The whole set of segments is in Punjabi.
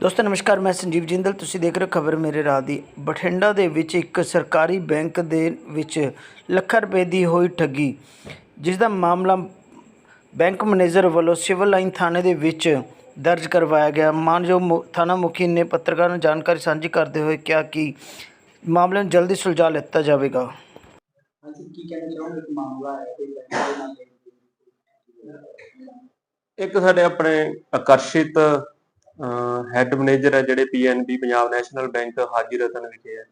ਦੋਸਤੋ ਨਮਸਕਾਰ ਮੈਂ ਸੰਜੀਵ ਜਿੰਦਲ। ਤੁਸੀਂ ਦੇਖ ਰਹੇ ਹੋ ਖਬਰ ਮੇਰੇ ਰਾਹ ਦੀ। ਬਠਿੰਡਾ ਦੇ ਵਿੱਚ ਇੱਕ ਸਰਕਾਰੀ ਬੈਂਕ ਦੇ ਵਿੱਚ ਲੱਖਾਂ ਰੁਪਏ ਦੀ ਹੋਈ ਠੱਗੀ ਜਿਸ ਦਾ ਮਾਮਲਾ ਬੈਂਕ ਮੈਨੇਜਰ ਵੱਲੋਂ ਸਿਵਲ ਲਾਈਨ ਥਾਣੇ ਦੇ ਵਿੱਚ ਦਰਜ ਕਰਵਾਇਆ ਗਿਆ। ਮਾਨਯੋਗ ਥਾਣਾ ਮੁਖੀ ਨੇ ਪੱਤਰਕਾਰਾਂ ਨੂੰ ਜਾਣਕਾਰੀ ਸਾਂਝੀ ਕਰਦੇ ਹੋਏ ਕਿਹਾ ਕਿ ਮਾਮਲੇ ਨੂੰ ਜਲਦੀ ਸੁਲਝਾ ਲਿੱਤਾ ਜਾਵੇਗਾ। ਹਾਂਜੀ ਕੀ ਕਹਿਣਾ ਚਾਹੋਗੇ? ਕਿ ਮਾਮਲਾ ਹੈ ਕੋਈ ਬੈਂਕ ਦੇ ਨਾਲ ਇੱਕ ਸਾਡੇ ਆਪਣੇ ਆਕਰਸ਼ਿਤ ਹੈੱਡ ਮੈਨੇਜਰ ਹੈ ਜਿਹੜੇ ਪੀਐਨਬੀ ਪੰਜਾਬ ਨੈਸ਼ਨਲ ਬੈਂਕ ਹਾਜੀ ਰਤਨ ਵਿਖੇ ਹੈ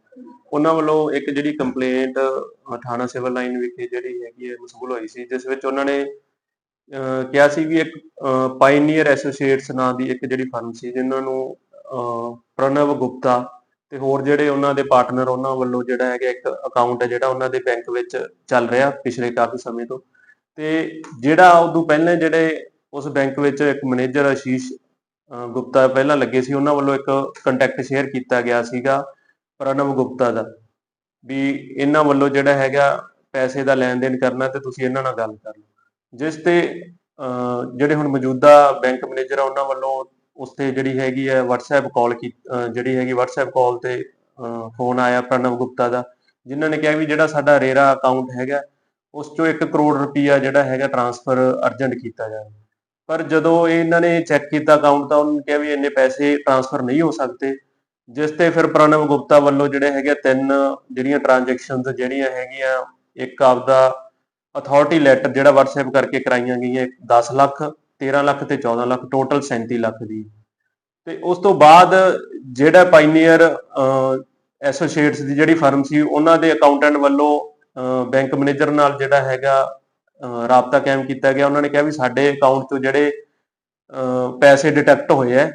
ਉਹਨਾਂ ਵੱਲੋਂ ਇੱਕ ਜਿਹੜੀ ਕੰਪਲੇਂਟ ਥਾਣਾ ਸਿਵਲ ਲਾਈਨ ਵਿਖੇ ਜਿਹੜੀ ਹੈਗੀ ਹੈ ਮਸੂਲ ਹੋਈ ਸੀ ਜਿਸ ਵਿੱਚ ਉਹਨਾਂ ਨੇ ਕਿਹਾ ਸੀ ਵੀ ਇੱਕ ਪਾਇਨੀਅਰ ਐਸੋਸੀਏਟਸ ਨਾਂ ਦੀ ਇੱਕ ਜਿਹੜੀ ਫਰਮ ਸੀ ਜਿਨ੍ਹਾਂ ਨੂੰ ਅਹ, ਪ੍ਰਣਵ ਗੁਪਤਾ ਤੇ ਹੋਰ ਜਿਹੜੇ ਉਹਨਾਂ ਦੇ ਪਾਰਟਨਰ ਉਹਨਾਂ ਵੱਲੋਂ ਜਿਹੜਾ ਹੈਗਾ ਇੱਕ ਅਕਾਊਂਟ ਹੈ ਜਿਹੜਾ ਉਹਨਾਂ ਦੇ ਬੈਂਕ ਵਿੱਚ ਚੱਲ ਰਿਹਾ ਪਿਛਲੇ ਕਾਫੀ ਸਮੇਂ ਤੋਂ। ਤੇ ਜਿਹੜਾ ਉਦੋਂ ਪਹਿਲਾਂ ਜਿਹੜੇ ਉਸ ਬੈਂਕ ਵਿੱਚ ਇੱਕ ਮੈਨੇਜਰ ਆਸ਼ੀਸ਼ ਗੁਪਤਾ ਪਹਿਲਾਂ ਲੱਗੇ ਸੀ, ਉਹਨਾਂ ਵੱਲੋਂ ਇੱਕ ਕੰਟੈਕਟ ਸ਼ੇਅਰ ਕੀਤਾ ਗਿਆ ਸੀਗਾ ਪ੍ਰਣਵ ਗੁਪਤਾ ਦਾ, ਵੀ ਇਹਨਾਂ ਵੱਲੋਂ ਜਿਹੜਾ ਹੈਗਾ ਪੈਸੇ ਦਾ ਲੈਣ ਦੇਣ ਕਰਨਾ ਤੇ ਤੁਸੀਂ ਇਹਨਾਂ ਨਾਲ ਗੱਲ ਕਰ ਲਓ। ਜਿਸ ਤੇ ਜਿਹੜੇ ਹੁਣ ਮੌਜੂਦਾ ਬੈਂਕ ਮੈਨੇਜਰ ਆ, ਉਹਨਾਂ ਵੱਲੋਂ ਉਸ ਤੇ ਜਿਹੜੀ ਹੈਗੀ ਹੈ WhatsApp ਕਾਲ ਕੀ ਜਿਹੜੀ ਹੈਗੀ WhatsApp ਕਾਲ ਤੇ ਫੋਨ ਆਇਆ ਪ੍ਰਣਵ ਗੁਪਤਾ ਦਾ, ਜਿਨ੍ਹਾਂ ਨੇ ਕਿਹਾ ਵੀ ਜਿਹੜਾ ਸਾਡਾ ਰੇਰਾ ਅਕਾਊਂਟ ਹੈਗਾ, ਉਸ ਚੋਂ 1 ਕਰੋੜ ਰੁਪਈਆ ਜਿਹੜਾ ਹੈਗਾ ਟ੍ਰਾਂਸਫਰ ਅਰਜੈਂਟ ਕੀਤਾ ਜਾਵੇ ਪਰ ਜਦੋਂ ਇਹਨਾਂ ਨੇ ਚੈੱਕ ਕੀਤਾ ਅਕਾਊਂਟ ਤਾਂ ਉਹਨਾਂ ਨੇ ਕਿਹਾ ਵੀ ਇੰਨੇ ਪੈਸੇ ਟ੍ਰਾਂਸਫਰ ਨਹੀਂ ਹੋ ਸਕਦੇ। ਜਿਸ ਤੇ ਫਿਰ ਪ੍ਰਣਵ ਗੁਪਤਾ ਵੱਲੋਂ ਜਿਹੜੇ ਹੈਗੇ ਤਿੰਨ ਜਿਹੜੀਆਂ ਟ੍ਰਾਂਜੈਕਸ਼ਨਸ ਜਿਹੜੀਆਂ ਹੈਗੀਆਂ, ਇੱਕ ਆਪਦਾ ਅਥਾਰਟੀ ਲੈਟਰ ਜਿਹੜਾ WhatsApp ਕਰਕੇ ਕਰਾਈਆਂ ਗਈਆਂ 10 ਲੱਖ 13 ਲੱਖ ਤੇ 14 ਲੱਖ ਟੋਟਲ 37 ਲੱਖ ਦੀ। ਤੇ ਉਸ ਤੋਂ ਬਾਅਦ ਜਿਹੜਾ ਪਾਇਨੀਅਰ ਐਸੋਸੀਏਟਸ ਦੀ ਜਿਹੜੀ ਫਰਮ ਸੀ, ਉਹਨਾਂ ਦੇ ਅਕਾਊਂਟੈਂਟ ਵੱਲੋਂ ਬੈਂਕ ਮੈਨੇਜਰ ਨਾਲ ਜਿਹੜਾ ਹੈਗਾ ਰਾਬਤਾ ਕਾਇਮ ਕੀਤਾ ਗਿਆ। ਉਹਨਾਂ ਨੇ ਕਿਹਾ ਵੀ ਸਾਡੇ ਅਕਾਊਂਟ ਤੋਂ ਜਿਹੜੇ ਪੈਸੇ ਡਿਟੈਕਟ ਹੋਏ ਆ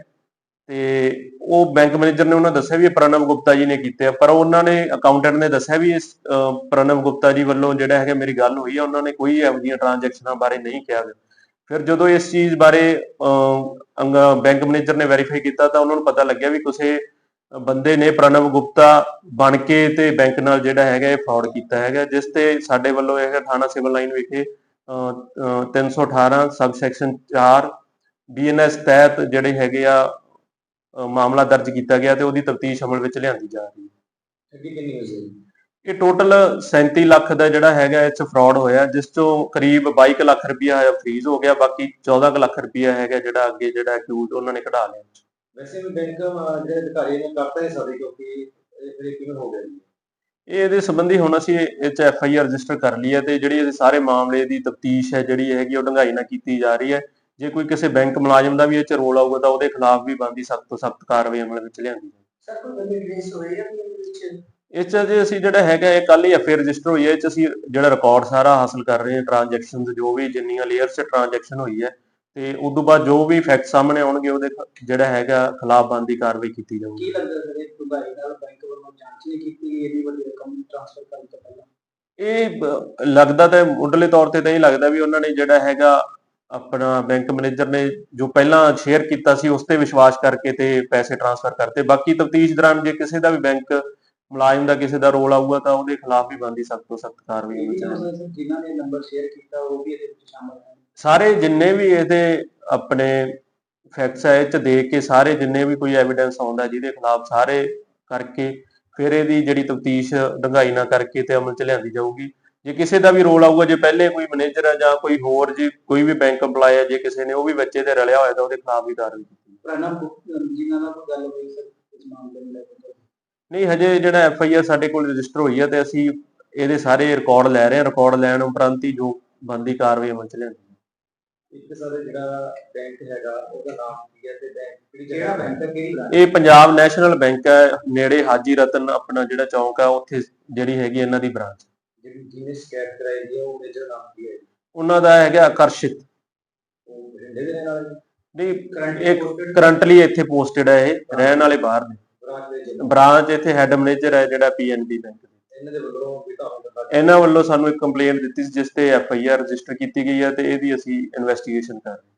ਤੇ ਉਹ ਬੈਂਕ ਮੈਨੇਜਰ ਨੇ ਉਹਨਾਂ ਦੱਸਿਆ ਵੀ ਇਹ ਪ੍ਰਣਵ ਗੁਪਤਾ ਜੀ ਨੇ ਕੀਤੇ ਆ। ਪਰ ਉਹਨਾਂ ਨੇ ਅਕਾਊਂਟੈਂਟ ਨੇ ਦੱਸਿਆ ਵੀ ਇਸ, ਅਹ ਪ੍ਰਣਵ ਗੁਪਤਾ ਜੀ ਵੱਲੋਂ ਜਿਹੜਾ ਹੈਗਾ ਮੇਰੀ ਗੱਲ ਹੋਈ ਆ। ਉਹਨਾਂ ਨੇ ਕੋਈ ਇਹੋ ਜਿਹੀਆਂ ਟ੍ਰਾਂਜੈਕਸ਼ਨਾਂ ਬਾਰੇ ਨਹੀਂ ਕਿਹਾ ਫਿਰ ਜਦੋਂ ਇਸ ਚੀਜ਼ ਬਾਰੇ ਬੈਂਕ ਮੈਨੇਜਰ ਨੇ ਵੈਰੀਫਾਈ ਕੀਤਾ ਤਾਂ ਉਹਨਾਂ ਨੂੰ ਪਤਾ ਲੱਗਿਆ ਵੀ ਕਿਸੇ ਬੰਦੇ ਨੇ ਪ੍ਰਣਵ ਗੁਪਤਾ ਬਣ ਕੇ ਤੇ ਬੈਂਕ ਨਾਲ ਜਿਹੜਾ ਹੈਗਾ ਇਹ ਫਰਾਡ ਕੀਤਾ ਹੈਗਾ ਜਿਸ ਤੇ ਸਾਡੇ ਵੱਲੋਂ ਇਹ ਥਾਣਾ ਸਿਵਲ ਲਾਈਨ ਵਿਖੇ ਅਹ, ਅਹ, 318 ਸਬ ਸੈਕਸ਼ਨ 4 ਬੀਐਨਐਸ ਤਹਿਤ ਜਿਹੜੇ ਹੈਗੇ ਆ ਮਾਮਲਾ ਦਰਜ ਕੀਤਾ ਗਿਆ ਤੇ ਉਹਦੀ ਤਫਤੀਸ਼ ਅਮਲ ਵਿੱਚ ਲਿਆਂਦੀ ਜਾ ਰਹੀ ਹੈ। ਕਿੰਨੀ ਹੋਈ ਇਹ ਟੋਟਲ 37 ਲੱਖ ਦਾ ਜਿਹੜਾ ਹੈਗਾ ਇਹ ਚ ਫਰਾਡ ਹੋਇਆ ਜਿਸ ਤੋਂ ਕਰੀਬ 22 ਕੁ ਲੱਖ ਰੁਪਇਆ ਫ੍ਰੀਜ਼ ਹੋ ਗਿਆ ਬਾਕੀ 14 ਕੁ ਲੱਖ ਰੁਪਇਆ ਹੈਗਾ ਜਿਹੜਾ ਅੱਗੇ ਜਿਹੜਾ ਅਕਿਊਜ਼ ਉਹਨਾਂ ਨੇ ਕਢਾ ਲਿਆ। ਵੈਸੇ ਵੀ ਬੈਂਕ ਜਿਹੜੇ ਅਧਿਕਾਰੀ ਨੇ ਕਰਤਾ ਨਹੀਂ ਸਕਦੇ ਕਿਉਂਕਿ ਇਹ ਫਿਰ ਕਿਵੇਂ ਹੋ ਗਿਆ ਜੀ? ਇਹ ਇਹਦੇ ਸੰਬੰਧੀ ਹੁਣ ਅਸੀਂ ਇਹ ਚ ਐਫ ਆਈ ਆਰ ਰਜਿਸਟਰ ਕਰ ਲਈ ਹੈ ਤੇ ਜਿਹੜੀ ਇਹਦੇ ਸਾਰੇ ਮਾਮਲੇ ਦੀ ਤਫਤੀਸ਼ ਹੈ ਜਿਹੜੀ ਹੈਗੀ ਉਹ ਡੂੰਘਾਈ ਨਾਲ ਕੀਤੀ ਜਾ ਰਹੀ ਹੈ। ਜੇ ਕੋਈ ਕਿਸੇ ਬੈਂਕ ਮੁਲਾਜ਼ਮ ਦਾ ਵੀ ਇਹ ਚ ਰੋਲ ਆਊਗਾ ਤਾਂ ਉਹਦੇ ਖਿਲਾਫ ਵੀ ਬਣਦੀ ਸਖਤ ਤੋਂ ਸਖਤ ਕਾਰਵਾਈ ਅਮਲ ਵਿੱਚ ਲਿਆਂਦੀ ਜਾਵੇ ਸਰ ਕੋਈ ਬੰਦੇ ਹੋਏ ਜਾਂ ਇਹਦੇ ਵਿੱਚ? ਇਹ ਚ ਜੇ ਅਸੀਂ ਜਿਹੜਾ ਹੈਗਾ ਇਹ ਕੱਲ ਹੀ ਐਫ ਰਜਿਸਟਰ ਹੋਈ ਹੈ। ਇਹ ਚ ਅਸੀਂ ਜਿਹੜਾ ਰਿਕਾਰਡ ਸਾਰਾ ਹਾਸਲ ਕਰ ਰਹੇ ਹਾਂ ਟ੍ਰਾਂਜੈਕਸ਼ਨਸ ਜੋ ਵੀ ਜਿੰਨੀਆਂ ਲੇਅਰਸ ਚ ਟ੍ਰਾਂਜੈਕਸ਼ਨ ਹੋਈ ਹੈ ਤੇ ਉਸ ਤੋਂ ਬਾਅਦ ਜੋ ਵੀ ਫੈਕਟ ਸਾਹਮਣੇ ਆਉਣਗੇ ਉਹਦੇ ਜਿਹੜਾ ਹੈਗਾ ਖਿਲਾਫ ਬਣਦੀ ਕਾਰਵਾਈ ਕੀਤੀ ਜਾਊਗੀ। ਕੀ ਲੱਗਦਾ ਸਰ ਇਹ ਦੁਬਾਰੀ ਨਾਲ ਬੈਂਕ ਵੱਲੋਂ ਜਾਂਚ ਨਹੀਂ ਕੀਤੀ ਗਈ ਇਹਦੀ ਵੱਡੀ ਰਕਮ ਟ੍ਰਾਂਸਫਰ ਕਰਨ ਤੋਂ ਪਹਿਲਾਂ? ਇਹ ਲੱਗਦਾ ਤਾਂ ਮੁੱਢਲੇ ਤੌਰ ਤੇ ਤਾਂ ਇਹ ਲੱਗਦਾ ਵੀ ਉਹਨਾਂ ਨੇ ਜਿਹੜਾ ਹੈਗਾ ਆਪਣਾ ਬੈਂਕ ਮੈਨੇਜਰ ਨੇ ਜੋ ਪਹਿਲਾਂ ਸ਼ੇਅਰ ਕੀਤਾ ਸੀ ਉਸ ਤੇ ਵਿਸ਼ਵਾਸ ਕਰਕੇ ਤੇ ਪੈਸੇ ਟ੍ਰਾਂਸਫਰ ਕਰਤੇ। ਬਾਕੀ ਤਫਤੀਸ਼ ਦੌਰਾਨ ਜੇ ਕਿਸੇ ਦਾ ਵੀ ਬੈਂਕ ਮੁਲਾਜ਼ਮ ਦਾ ਕਿਸੇ ਦਾ ਰੋਲ ਆਊਗਾ ਤਾਂ ਉਹਦੇ ਖਿਲਾਫ ਵੀ ਬਣਦੀ ਸਖਤ ਤੋਂ ਸਖਤ ਕਾਰਵਾਈ ਹੋਣੀ ਹੋ ਚਾਹੀਦੀ। ਸਰ ਜਿਨ੍ਹਾਂ ਨੇ ਨੰਬਰ ਸ਼ੇਅਰ ਕੀਤਾ ਉਹ ਵੀ ਇਹਦੇ ਵਿੱਚ ਸ਼ਾਮਲ ਹੈ ਸਾਰੇ ਜਿੰਨੇ ਵੀ ਇਹਦੇ ਆਪਣੇ ਫੈਕਟਸ ਹੈ ਇਹ ਚ ਦੇਖ ਕੇ ਸਾਰੇ ਜਿੰਨੇ ਵੀ ਕੋਈ ਐਵੀਡੈਂਸ ਆਉਂਦਾ ਜਿਹਦੇ ਖਿਲਾਫ ਸਾਰੇ ਕਰਕੇ ਫਿਰ ਇਹਦੀ ਜਿਹੜੀ ਤਫਤੀਸ਼ ਡੰਗਾਈ ਨਾਲ ਕਰਕੇ ਤੇ ਅਮਲ ਚ ਲਿਆਂਦੀ ਜਾਊਗੀ। ਜੇ ਕਿਸੇ ਦਾ ਵੀ ਰੋਲ ਆਊਗਾ ਜੇ ਪਹਿਲੇ ਕੋਈ ਮੈਨੇਜਰ ਹੈ ਜਾਂ ਕੋਈ ਹੋਰ ਜੀ ਕੋਈ ਵੀ ਬੈਂਕ EMPLOYE ਹੈ ਜੇ ਕਿਸੇ ਨੇ ਉਹ ਵੀ ਬੱਚੇ ਤੇ ਰਲਿਆ ਹੋਇਆ ਤਾਂ ਉਹਦੇ ਖਿਲਾਫ ਵੀ ਕਾਰਵਾਈ ਕੀਤੀ ਪ੍ਰਣਬ ਜਿਨ੍ਹਾਂ ਨਾਲ ਕੋਈ ਗੱਲ ਹੋਈ ਸਰ ਇਸ ਮਾਮਲੇ ਨੂੰ ਲੈ ਕੇ? ਨਹੀਂ ਹਜੇ ਜਿਹੜਾ ਐਫ ਆਈ ਆਰ ਸਾਡੇ ਕੋਲ ਰਜਿਸਟਰ ਹੋਈ ਹੈ ਤੇ ਅਸੀਂ ਇਹਦੇ ਸਾਰੇ ਰਿਕਾਰਡ ਲੈ ਰਹੇ ਹਾਂ ਰਿਕਾਰਡ ਲੈਣ ਉਪਰੰਤ ਹੀ ਜੋ ਬੰਦੀ ਕਾਰਵਾਈ ਅਮਲ ਚ ਲਿਆਂਦੀ ਇੱਕ ਸਰ ਜਿਹੜਾ ਬੈਂਕ ਹੈਗਾ ਉਹਦਾ ਨਾਮ ਕੀ ਹੈ ਤੇ ਬੈਂਕ ਕਿਹੜੀ ਜਗ੍ਹਾ ਬੈਂਕ ਹੈ? ਕਿਹੜੀ branch? ਇਹ ਪੰਜਾਬ ਨੈਸ਼ਨਲ ਬੈਂਕ ਹੈ ਨੇੜੇ ਹਾਜੀ ਰਤਨ ਆਪਣਾ ਜਿਹੜਾ ਚੌਂਕ ਹੈ ਉੱਥੇ ਜਿਹੜੀ ਹੈਗੀ ਇਹਨਾਂ ਦੀ ਬ੍ਰਾਂਚ ਜਿਹੜੀ ਜਿਹਨੇ ਸ਼ਿਕਾਇਤ ਕਰਾਈ ਦੀ ਹੈ ਉਹ ਮੇਜਰ ਨਾਮ ਕੀ ਹੈ? ਜੀ? ਉਹਨਾਂ ਦਾ ਹੈਗਾ ਆਕਰਸ਼ਿਤ। ਉਹ ਬਠਿੰਡੇ ਦੇ ਨਹੀਂ posted- ਕਰੰਟਲੀ ਇੱਥੇ ਪੋਸਟਡ ਹੈ ਇਹ ਰਹਿਣ ਵਾਲੇ ਬਾਹਰ ਨੇ। ਬ੍ਰਾਂਚ ਇੱਥੇ ਹੈੱਡ ਮੈਨੇਜਰ ਹੈ ਜਿਹੜਾ ਪੀਐਨਬੀ ਬੈਂਕ ਦੇ। ਇਹਨਾਂ ਦੇ ਵੱਲੋਂ ਵੀ ਤੁਹਾਨੂੰ ਇਹਨਾਂ ਵੱਲੋਂ ਸਾਨੂੰ ਇੱਕ ਕੰਪਲੇਂਟ ਦਿੱਤੀ ਸੀ, ਜਿਸ ਤੇ ਐਫ ਆਈ ਆਰ ਰਜਿਸਟਰ ਕੀਤੀ ਗਈ ਹੈ ਤੇ ਇਹਦੀ ਅਸੀਂ ਇਨਵੈਸਟੀਗੇਸ਼ਨ ਕਰ ਰਹੇ ਹਾਂ।